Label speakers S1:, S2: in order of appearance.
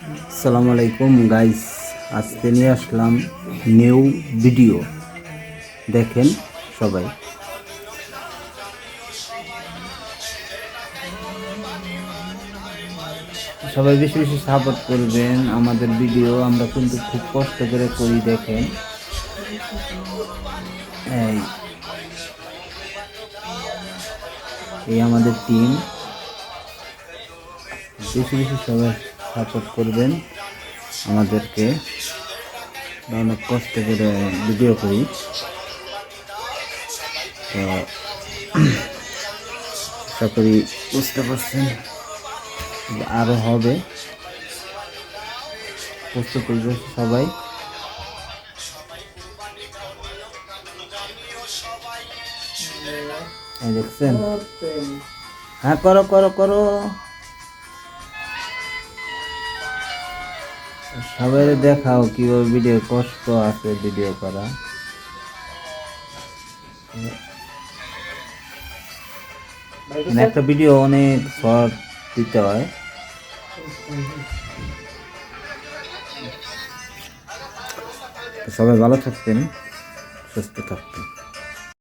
S1: আসসালামু আলাইকুম গাইস আজকে নিয়ে আসলাম নিউ ভিডিও দেখেন সবাই। সবাই বেশি বেশি সাপোর্ট করবেন আমাদের ভিডিও আমরা কিন্তু খুব কষ্ট করে করি, দেখেন। এই। আমাদের টিম বেশি বেশি সবাই সাপোর্ট করবেন আমাদেরকে। অনেক কষ্ট করে ভিডিও করি। তো আশা করি বুঝতে পারছেন আরও হবে। প্রস্তুত করবে সবাই। দেখছেন? হ্যাঁ করো করো করো। সবাই দেখাও কীভাবে ভিডিও কষ্ট আছে ভিডিও করা। মানে একটা ভিডিও অনেক শর্ট দিতে হয়। সবাই ভালো থাকতেন সুস্থ থাকতেন